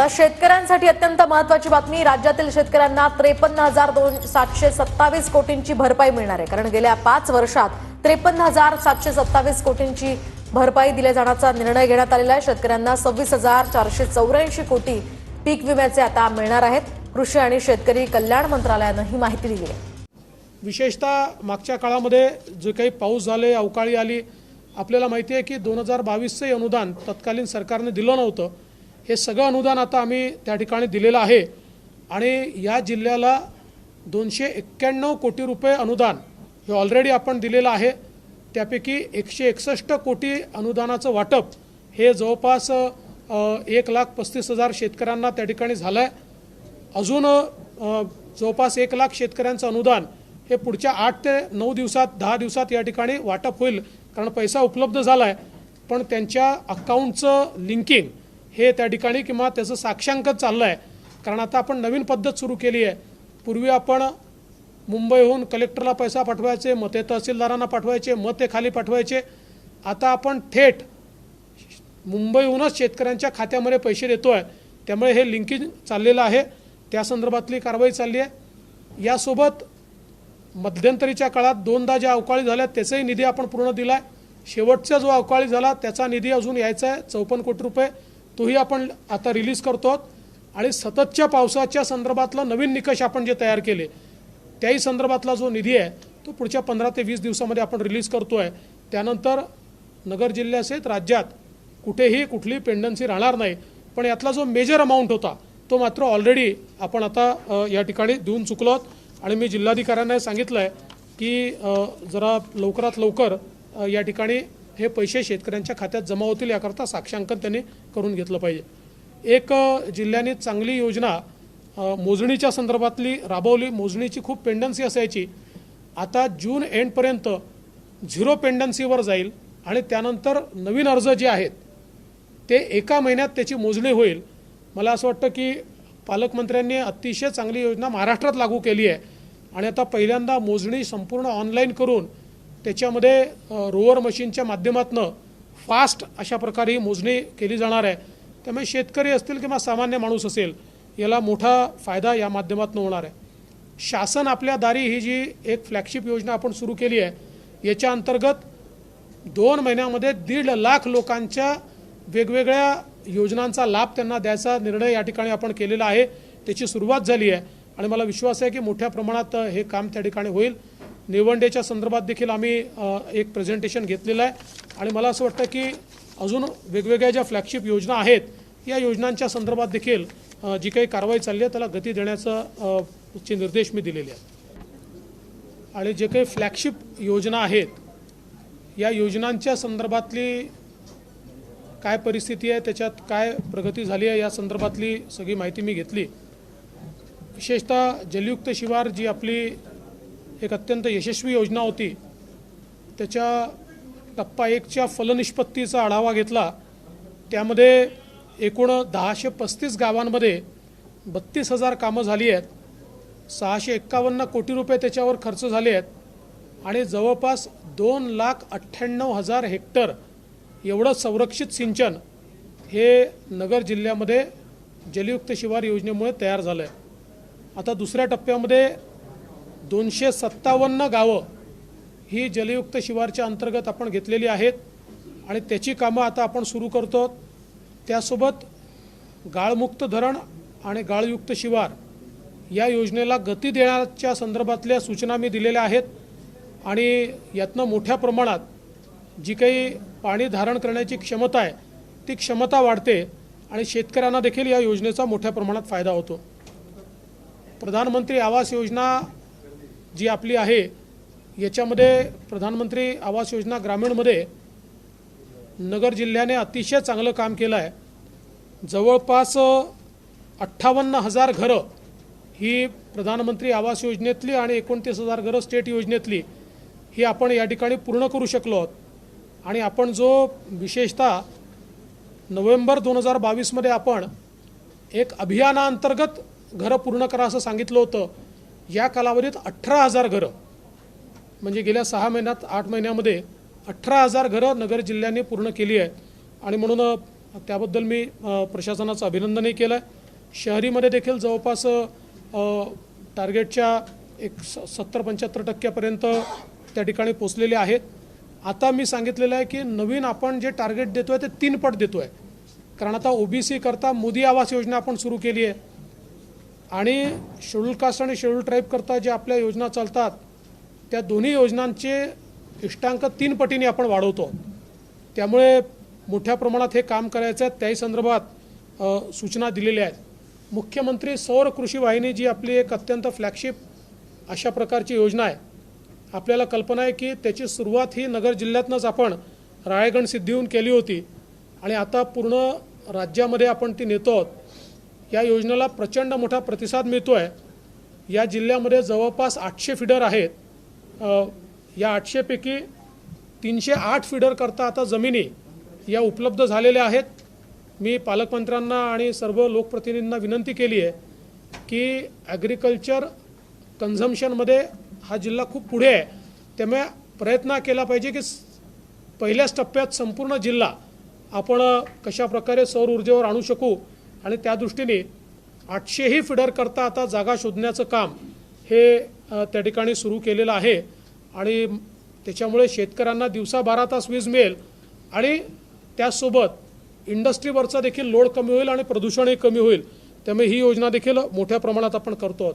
आता शेतकऱ्यांसाठी अत्यंत महत्वाची बातमी राज्यातील शेतकऱ्यांना त्रेपन्न हजार दोन सातशे सत्तावीस कोटींची भरपाई मिळणार आहे. कारण गेल्या पाच वर्षात त्रेपन्न हजार सातशे सत्तावीस कोटींची भरपाई दिल्या जाण्याचा निर्णय घेण्यात आलेला आहे. शेतकऱ्यांना सव्वीस हजार चारशे चौऱ्याऐंशी कोटी पीक विम्याचे आता मिळणार आहेत. कृषी आणि शेतकरी कल्याण मंत्रालयानं ही माहिती दिली आहे. विशेषतः मागच्या काळामध्ये जे काही पाऊस झाले अवकाळी आली आपल्याला माहिती आहे की दोन हजार बावीसचंही अनुदान तत्कालीन सरकारने दिलं नव्हतं. हे सगळं अनुदान आता आम्ही त्या ठिकाणी दिलेलं आहे. आणि या जिल्ह्याला दोनशे एक्क्याण्णव कोटी रुपये अनुदान हे ऑलरेडी आपण दिलेलं आहे. त्यापैकी एकशे एकसष्ट कोटी अनुदानाचं वाटप हे जवळपास एक लाख पस्तीस हजार शेतकऱ्यांना त्या ठिकाणी झालं आहे अजून जवळपास एक लाख शेतकऱ्यांचं अनुदान हे पुढच्या आठ ते नऊ दिवसात दहा दिवसात या ठिकाणी वाटप होईल. कारण पैसा उपलब्ध झाला आहे पण त्यांच्या अकाउंटचं लिंकिंग हे त्या ठिकाणी किंवा त्याचं साक्षांकच चाललं आहे कारण आता आपण नवीन पद्धत सुरू केली आहे. पूर्वी आपण मुंबईहून कलेक्टरला पैसा पाठवायचे मग ते तहसीलदारांना पाठवायचे मग ते खाली पाठवायचे. आता आपण थेट मुंबईहूनच शेतकऱ्यांच्या खात्यामध्ये पैसे देतो आहे त्यामुळे हे लिंकिंग चाललेलं आहे. त्या संदर्भातली कारवाई चालली आहे. यासोबत मध्यंतरीच्या काळात दोनदा ज्या अवकाळी झाल्या त्याचाही निधी आपण पूर्ण दिला आहे शेवटचा जो अवकाळी झाला त्याचा निधी अजून यायचा आहे. चौपन्न कोटी रुपये. तोही आपण आता रिलीज करतो आहोत. आणि सततच्या पावसाच्या संदर्भातला नवीन निकष आपण जे तयार केले त्याही संदर्भातला जो निधी आहे तो पुढच्या पंधरा ते वीस दिवसामध्ये आपण रिलीज करतो आहे त्यानंतर नगर जिल्ह्यासहित राज्यात कुठेही कुठली पेंडन्सी राहणार नाही. पण यातला जो मेजर अमाऊंट होता तो मात्र ऑलरेडी आपण आता या ठिकाणी देऊन चुकलो आहोत. आणि मी जिल्हाधिकाऱ्यांना सांगितलं आहे की जरा लवकरात लवकर या ठिकाणी हे पैसे शेतकऱ्यांच्या खात्यात जमा होतील याकरता साक्षांकन त्यांनी करून घेतलं पाहिजे. एक जिल्ह्याने चांगली योजना मोजणीच्या संदर्भातली राबवली. मोजणीची खूप पेंडन्सी असायची. आता जून एंडपर्यंत झिरो पेंडन्सीवर जाईल आणि त्यानंतर नवीन अर्ज जे आहेत ते एका महिन्यात त्याची मोजणी होईल. मला असं वाटतं की पालकमंत्र्यांनी अतिशय चांगली योजना महाराष्ट्रात लागू केली आहे. आणि आता पहिल्यांदा मोजणी संपूर्ण ऑनलाईन करून त्याच्यामध्ये रोवर मशीनच्या माध्यमातून फास्ट अशा प्रकारे ही मोजणी केली जाणार आहे. त्यामुळे शेतकरी असतील किंवा सामान्य माणूस असेल याला मोठा फायदा या माध्यमातून होणार आहे. शासन आपल्या दारी ही जी एक फ्लॅगशिप योजना आपण सुरू केली आहे याच्या अंतर्गत दोन महिन्यामध्ये दीड लाख लोकांच्या वेगवेगळ्या योजनांचा लाभ त्यांना द्यायचा निर्णय या ठिकाणी आपण केलेला आहे. त्याची सुरुवात झाली आहे. आणि मला विश्वास आहे की मोठ्या प्रमाणात हे काम त्या ठिकाणी होईल. निवडणुकीच्या संदर्भात देखील आम्ही एक प्रेझेंटेशन घेतलेलं आहे. आणि मला असं वाटतं की अजून वेगवेगळ्या ज्या फ्लॅगशिप योजना आहेत या योजनांच्या संदर्भात देखील जी काही कारवाई चालली आहे त्याला गती देण्याचं चे निर्देश मी दिलेले आहेत. आणि जे काही फ्लॅगशिप योजना आहेत या योजनांच्या संदर्भातली काय परिस्थिती आहे त्याच्यात काय प्रगती झाली आहे या संदर्भातली सगळी माहिती मी घेतली. विशेषतः जलयुक्त शिवार जी आपली एक अत्यंत यशस्वी योजना होती. त्याच्या टप्पा एकच्या फलनिष्पत्तीचा आढावा घेतला. त्यामध्ये एकूण दहाशे पस्तीस गावांमध्ये बत्तीस हजार कामं झाली आहेत. सहाशे एक्कावन्न कोटी रुपये त्याच्यावर खर्च झाले आहेत. आणि जवळपास दोन लाख अठ्ठ्याण्णव हजार हेक्टर एवढं संरक्षित सिंचन हे नगर जिल्ह्यामध्ये जलयुक्त शिवार योजनेमुळे तयार झालं आहे आता दुसऱ्या टप्प्यामध्ये दोनशे सत्तावन्न गावं ही जलयुक्त शिवारच्या अंतर्गत आपण घेतलेली आहेत आणि त्याची कामं आता आपण सुरू करतो. त्यासोबत गाळमुक्त धरण आणि गाळयुक्त शिवार या योजनेला गती देण्याच्या संदर्भातल्या सूचना मी दिलेल्या आहेत आणि यातनं मोठ्या प्रमाणात जी काही पाणी धारण करण्याची क्षमता आहे ती क्षमता वाढते आणि शेतकऱ्यांना देखील या योजनेचा मोठ्या प्रमाणात फायदा होतो. प्रधानमंत्री आवास योजना जी आपली आहे याच्यामध्ये प्रधानमंत्री आवास योजना ग्रामीणमध्ये नगर जिल्ह्याने अतिशय चांगलं काम केलं आहे जवळपास अठ्ठावन्न हजार घरं ही प्रधानमंत्री आवास योजनेतली आणि एकोणतीस हजार घरं स्टेट योजनेतली ही आपण या ठिकाणी पूर्ण करू शकलो आहोत. आणि आपण जो विशेषतः नोव्हेंबर दोन हजार बावीसमध्ये आपण एक अभियानाअंतर्गत घरं पूर्ण करा असं सांगितलं होतं या कालावधीत अठरा हजार घरं म्हणजे गेल्या सहा महिन्यात आठ महिन्यामध्ये अठरा हजार घरं नगर जिल्ह्याने पूर्ण केली आहे. आणि म्हणून त्याबद्दल मी प्रशासनाचं अभिनंदनही केलं आहे शहरीमध्ये देखील जवळपास टार्गेटच्या एक स सत्तर पंच्याहत्तर टक्क्यापर्यंत त्या ठिकाणी पोचलेले आहेत. आता मी सांगितलेलं आहे की नवीन आपण जे टार्गेट देतो आहे ते तीन पट आहे कारण आता ओबीसी करता मोदी आवास योजना आपण सुरू केली आहे. आणि शेड्यूल कास्ट आणि शेड्यूल ट्राईब करता ज्या आपल्या योजना चालतात त्या दोन्ही योजनांचे इष्टांक तीन पटीने आपण वाढवतो. त्यामुळे मोठ्या प्रमाणात हे काम करायचं आहे. त्याही संदर्भात सूचना दिलेल्या आहेत. मुख्यमंत्री सौर कृषी वाहिनी जी आपली एक अत्यंत फ्लॅगशिप अशा प्रकारची योजना आहे आपल्याला कल्पना आहे की त्याची सुरुवात ही नगर जिल्ह्यातनंच आपण राळेगण सिद्धीहून केली होती. आणि आता पूर्ण राज्यामध्ये आपण ती नेतो आहोत. या योजनेला प्रचंड मोठा प्रतिसाद मिळतो आहे या जिल्ह्यामध्ये जवळपास आठशे फिडर आहेत. या आठशेपैकी तीनशे आठ फिडर करता आता जमिनी या उपलब्ध झालेल्या आहेत. मी पालकमंत्र्यांना आणि सर्व लोकप्रतिनिधींना विनंती केली आहे की ॲग्रिकल्चर कन्झम्शनमध्ये हा जिल्हा खूप पुढे आहे. त्यामुळे प्रयत्न केला पाहिजे की पहिल्याच टप्प्यात संपूर्ण जिल्हा आपण कशा प्रकारे सौर ऊर्जेवर आणू शकू आणि त्या दृष्टीने आठशेही फिडर करता आता जागा शोधण्याचं काम हे त्या ठिकाणी सुरू केलेलं आहे. आणि त्याच्यामुळे शेतकऱ्यांना दिवसा बारा तास वीज मिळेल आणि त्यासोबत इंडस्ट्रीवरचा देखील लोड कमी होईल आणि प्रदूषणही कमी होईल. त्यामुळे ही योजना देखील मोठ्या प्रमाणात आपण करतो आहोत.